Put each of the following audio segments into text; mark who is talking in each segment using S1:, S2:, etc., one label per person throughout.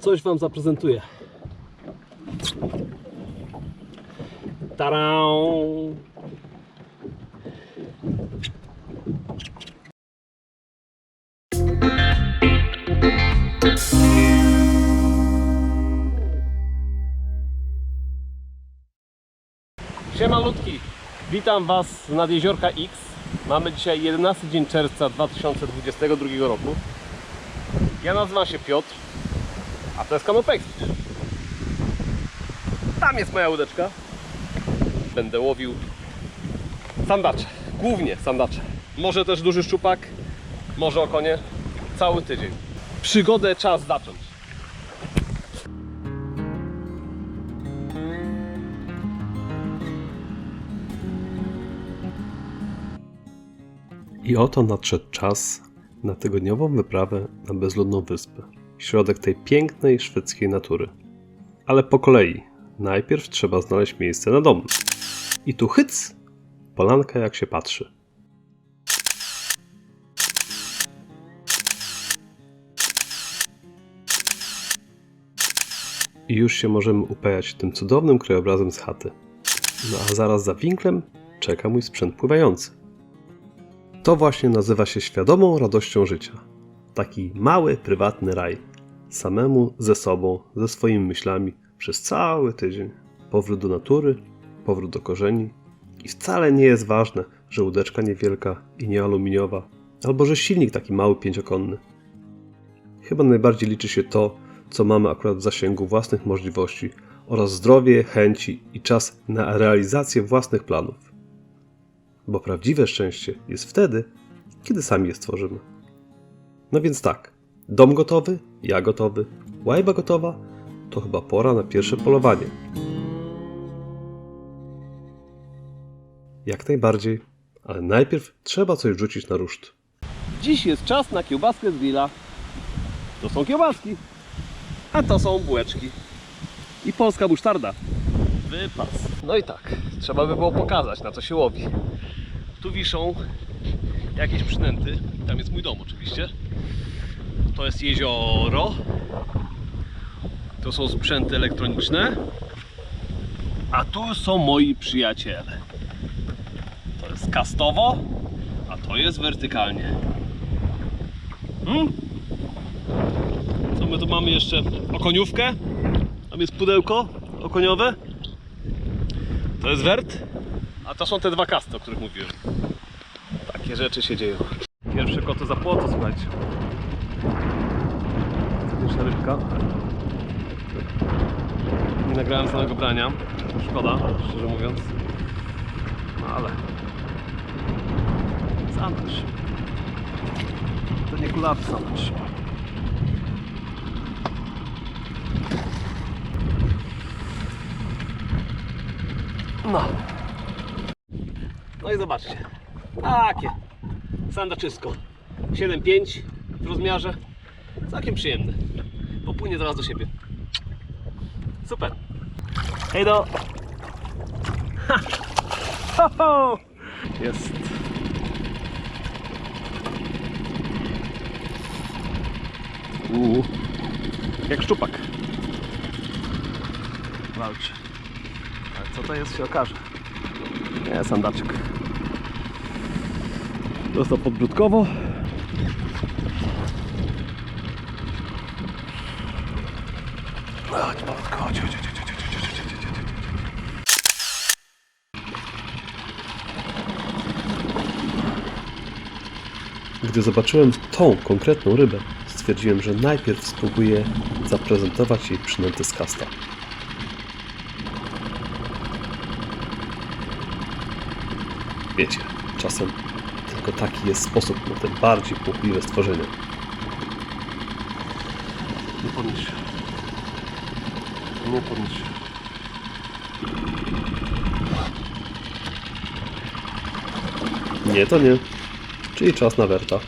S1: coś Wam zaprezentuję. Tarą! Siema ludki, witam Was nad Jeziorka X. Mamy dzisiaj 11 dzień czerwca 2022 roku. Ja nazywam się Piotr, a to jest Kanopek. Tam jest moja łódeczka. Będę łowił sandacze, głównie sandacze. Może też duży szczupak, może okonie. Cały tydzień. Przygodę czas zacząć.
S2: I oto nadszedł czas na tygodniową wyprawę na bezludną wyspę, środek tej pięknej szwedzkiej natury. Ale po kolei. Najpierw trzeba znaleźć miejsce na dom. I tu hyc! Polanka jak się patrzy. I już się możemy upajać tym cudownym krajobrazem z chaty. No a zaraz za winklem czeka mój sprzęt pływający. To właśnie nazywa się świadomą radością życia. Taki mały, prywatny raj. Samemu ze sobą, ze swoimi myślami przez cały tydzień. Powrót do natury, powrót do korzeni. I wcale nie jest ważne, że łódeczka niewielka i nie aluminiowa, albo że silnik taki mały pięciokonny. Chyba najbardziej liczy się to, co mamy akurat w zasięgu własnych możliwości oraz zdrowie, chęci i czas na realizację własnych planów bo prawdziwe szczęście jest wtedy, kiedy sami je stworzymy. No więc tak, dom gotowy, ja gotowy, łajba gotowa, to chyba pora na pierwsze polowanie. Jak najbardziej, ale najpierw trzeba coś rzucić na ruszt.
S1: Dziś jest czas na kiełbaskę z grilla. To są kiełbaski, a to są bułeczki. I polska musztarda. Wypas. No i tak, trzeba by było pokazać na co się łowi. Tu wiszą jakieś przynęty. Tam jest mój dom oczywiście. To jest jezioro. To są sprzęty elektroniczne. A tu są moi przyjaciele. To jest kastowo, a to jest wertykalnie. Hmm? Co my tu mamy jeszcze? Okoniówkę. Tam jest pudełko okoniowe. To jest wert. A to są te dwa kasty, o których mówiłem. Takie rzeczy się dzieją. Pierwsze koty za płoto, słuchajcie. Pierwsza rybka. Nie nagrałem samego brania. Szkoda, szczerze mówiąc. No ale... Sandaż. To nie kulawy sandaż. No. No i zobaczcie. Takie. Sandaczysko. 7,5 w rozmiarze. Całkiem przyjemne. Popłynie zaraz do siebie. Super. Hej do. Ha. Ho, ho. Jest. Uuu. Jak szczupak. Walczy. Ale co to jest się okaże. Nie, sandaczek. Dostał podbródkowo. Chodź, powódko, chodź, chodź, chodź, chodź, chodź, chodź, chodź, chodź, chodź.
S2: Gdy zobaczyłem tą konkretną rybę, stwierdziłem, że najpierw spróbuję zaprezentować jej przynęty z kasta. Wiecie, czasem tylko taki jest sposób na te bardziej płochliwe stworzenia.
S1: Nie podnieś się. Nie podnieś się.
S2: Nie, to nie. Czyli czas na werta.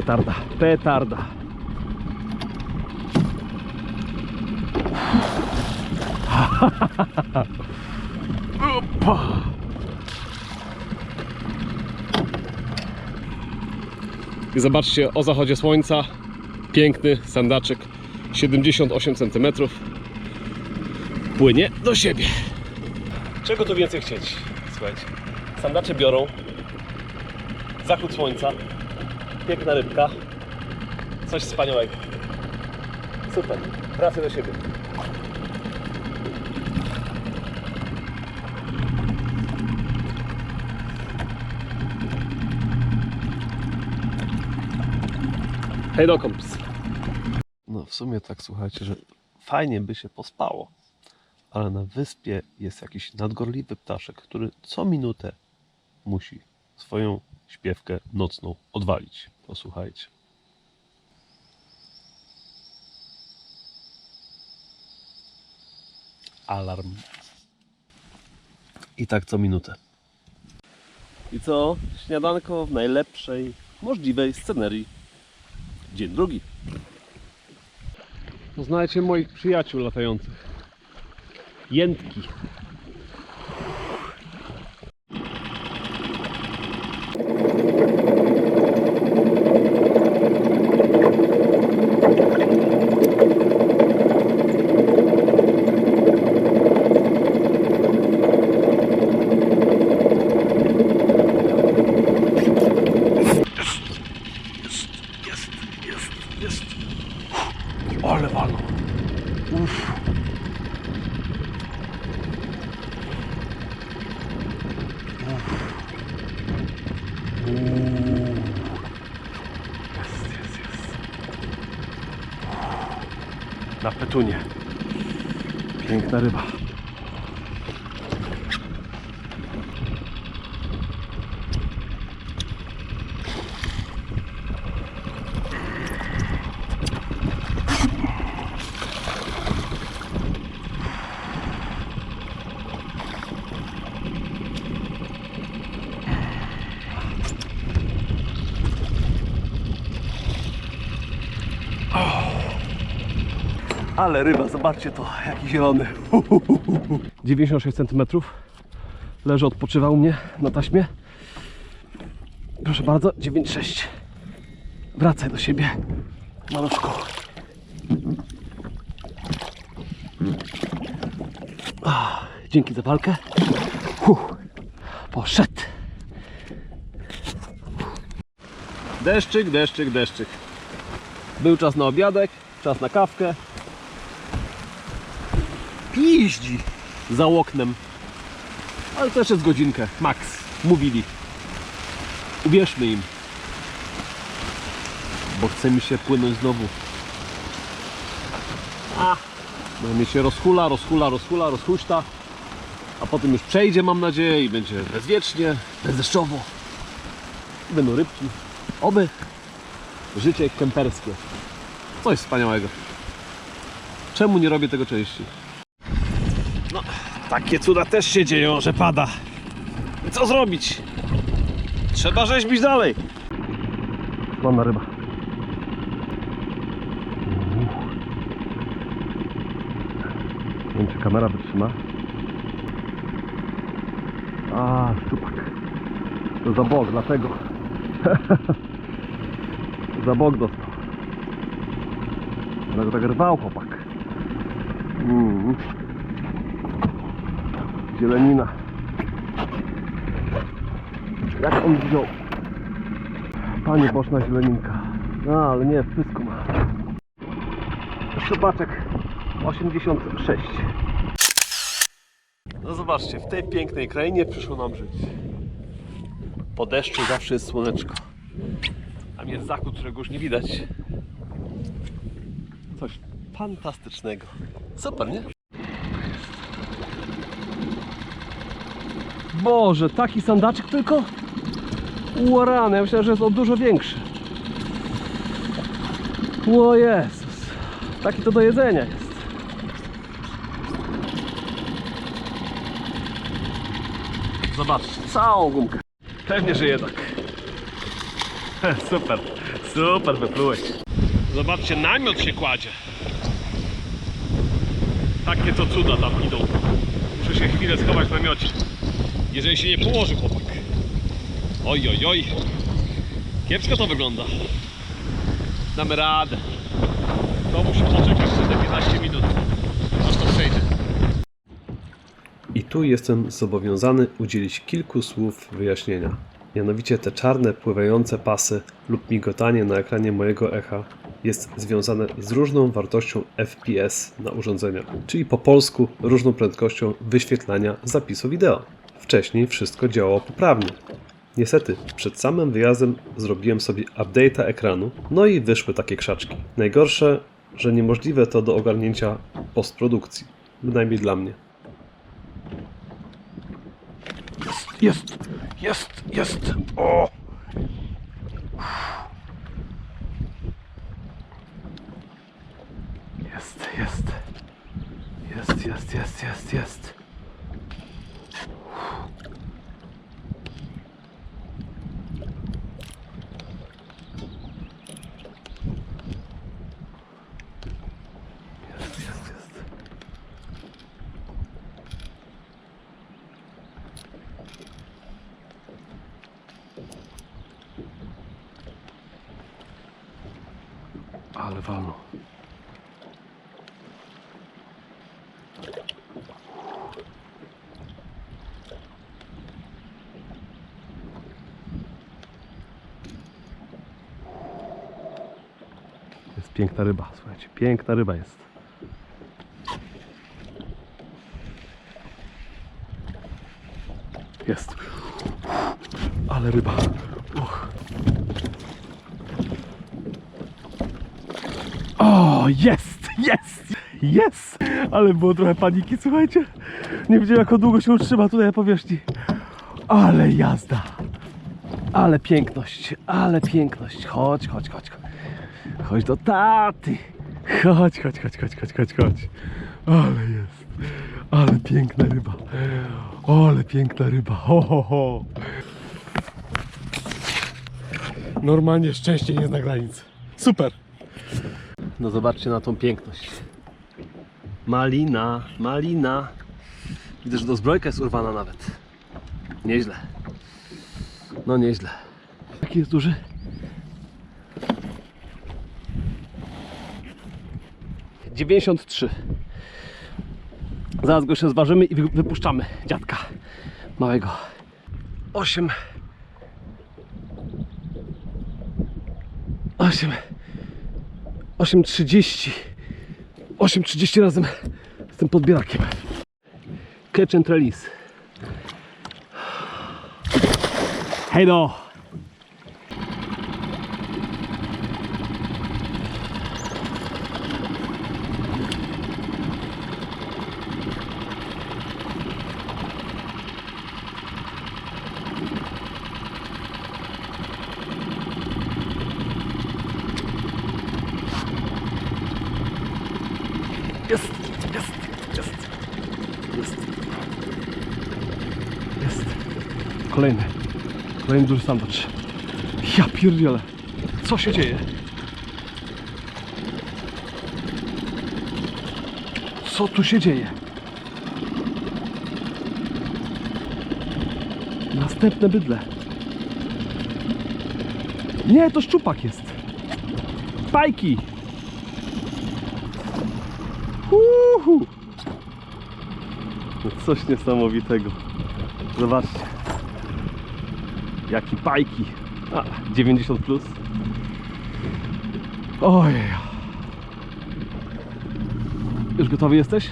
S1: Petarda, petarda. Opa. I zobaczcie o zachodzie słońca. Piękny sandaczek 78 cm. Płynie do siebie. Czego tu więcej chcieć? Słuchajcie. Sandacze biorą. Zachód słońca. Piękna rybka. Coś wspaniałego. Super. Wracaj do siebie. Hej do. No w sumie tak słuchajcie, że fajnie by się pospało. Ale na wyspie jest jakiś nadgorliwy ptaszek, który co minutę musi swoją śpiewkę nocną odwalić. Posłuchajcie. Alarm. I tak co minutę. I co? Śniadanko w najlepszej możliwej scenerii. Dzień drugi. Poznajcie moich przyjaciół latających. Jętki. Jest, jest, jest. Ale walą. Uff. Jest, jest, jest. Na petunie. Piękna ryba. Ale ryba, zobaczcie to, jaki zielony. 96 cm. Leży, odpoczywał mnie na taśmie. Proszę bardzo, 9,6. Wracaj do siebie, maluszko. Ah, Dzięki za walkę. Poszedł. Deszczyk, deszczyk, deszczyk. Był czas na obiadek, czas na kawkę. Piździ za oknem. Ale jeszcze z godzinkę, max. Mówili. Uwierzmy im. Bo chce mi się płynąć znowu. A, no mnie się rozhula, rozhula, rozhula, rozhuśta. A potem już przejdzie, mam nadzieję, i będzie bezwiecznie, bezdeszczowo. I Będą rybki. Oby życie kemperskie. Coś wspaniałego. Czemu nie robię tego częściej? Takie cuda też się dzieją, że pada. Co zrobić? Trzeba rzeźbić dalej. Ładna ryba. Nie wiem, czy kamera wytrzyma. A, szczupak. To za bok, dlatego. za bok dostał. Dlatego tak rwał chłopak. Mm. Zielenina. Jak on wziął? Panie boczna zieleninka. No, ale nie, w pysku ma. Szczupaczek 86. No zobaczcie, w tej pięknej krainie przyszło nam żyć. Po deszczu zawsze jest słoneczko. Tam jest zachód, którego już nie widać. Coś fantastycznego. Super, nie? Boże, taki sandaczek tylko? Łorany, ja myślałem, że jest on dużo większy. O Jezus. Taki to do jedzenia jest. Zobaczcie, całą gumkę. Pewnie, że jednak. Super. Super, wyplułeś. Zobaczcie, namiot się kładzie. Takie to cuda tam idą. Muszę się chwilę schować w namiocie. Jeżeli się nie położy chłopak. Oj, oj, oj. Kiepsko to wygląda. Damy radę. To musi poczekać te 15 minut. Aż to przejdzie.
S2: I tu jestem zobowiązany udzielić kilku słów wyjaśnienia. Mianowicie te czarne, pływające pasy lub migotanie na ekranie mojego echa jest związane z różną wartością FPS na urządzeniach, czyli po polsku różną prędkością wyświetlania zapisu wideo. Wcześniej wszystko działało poprawnie. Niestety, przed samym wyjazdem zrobiłem sobie update'a ekranu, no i wyszły takie krzaczki. Najgorsze, że niemożliwe to do ogarnięcia postprodukcji, bynajmniej dla mnie.
S1: Jest, jest, jest. O! Jest, jest. Jest, jest, jest, jest, jest. Jest, jest, jest. Ale. Jest piękna ryba, słuchajcie, piękna ryba jest. Jest. Ale ryba. Uch. O, jest, jest, jest! Ale było trochę paniki, słuchajcie. Nie wiedziałem, jak długo się utrzyma tutaj na powierzchni. Ale jazda. Ale piękność, ale piękność. Chodź, chodź, chodź. chodź. Do taty. Chodź, chodź, chodź, chodź, chodź, chodź, chodź. Ale jest. Ale piękna ryba. Ale piękna ryba. Ho, ho, ho. Normalnie szczęście nie zna granic. Super. No zobaczcie na tą piękność. Malina, malina. Widzę, że do zbrojka jest urwana nawet. Nieźle. No nieźle. Jaki jest duży? Dziewięćdziesiąt trzy. Zaraz go jeszcze zważymy i wy- wypuszczamy dziadka małego. Osiem. Osiem. 8.30 8.30 razem z tym podbierakiem. Catch and release. Hej Jest, jest, jest, jest. Jest. Kolejny. Kolejny duży sandwich. Ja pierdzielę. Co się dzieje? Co tu się dzieje? Następne bydle. Nie, to szczupak jest. Pajki. Uhu. No Coś niesamowitego. Zobaczcie. Jaki pajki. A, 90 plus. Ojej. Już gotowy jesteś?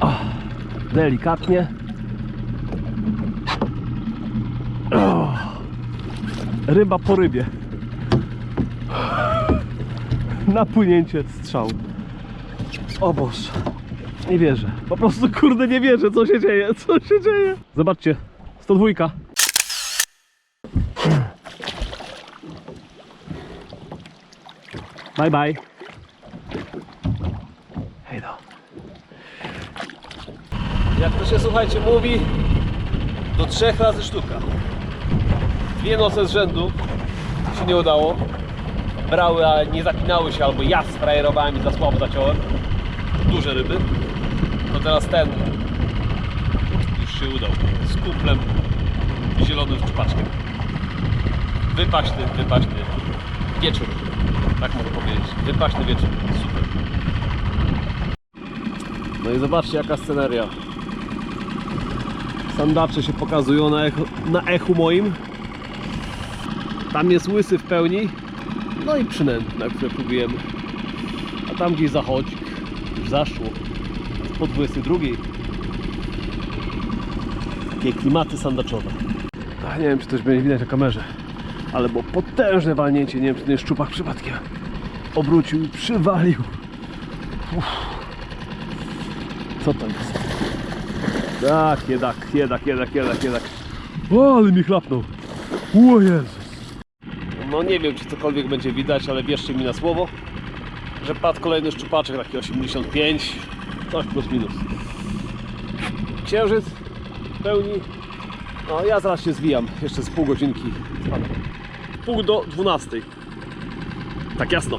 S1: O, delikatnie. O, ryba po rybie napłynięcie strzału. O Boże. Nie wierzę. Po prostu kurde nie wierzę, co się dzieje, co się dzieje. Zobaczcie, 102. Bye bye. Hej do. Jak to się słuchajcie mówi, do trzech razy sztuka. Dwie noce z rzędu się nie udało. Brały, a nie zapinały się, albo ja sprajerowałem i za słabo zaciąłem. Duże ryby. To teraz ten już się udał. Z kumplem zielonym szczupaczkiem. Wypaśny, wypaśny wieczór. Tak mogę powiedzieć. Wypaśny wieczór. Super. No i zobaczcie jaka sceneria. Sandacze się pokazują na echu, na echu moim. Tam jest łysy w pełni. No i przynętny, na które próbujemy. A tam gdzieś zachodzik. Już zaszło. Łysy drugiej. Takie klimaty sandaczowe. Ach, nie wiem czy coś będzie widać na kamerze. Ale było potężne walnięcie. Nie wiem czy ten szczupak przypadkiem obrócił i przywalił. Uff. Co tam jest? Tak, jednak, jednak, jednak, jednak, jednak. O, ale mi chlapnął. O Jezus. No nie wiem, czy cokolwiek będzie widać, ale wierzcie mi na słowo, że padł kolejny szczupaczek, taki 85, coś plus minus. Księżyc w pełni. No ja zaraz się zwijam, jeszcze z pół godzinki. Pół do 12. Tak jasno.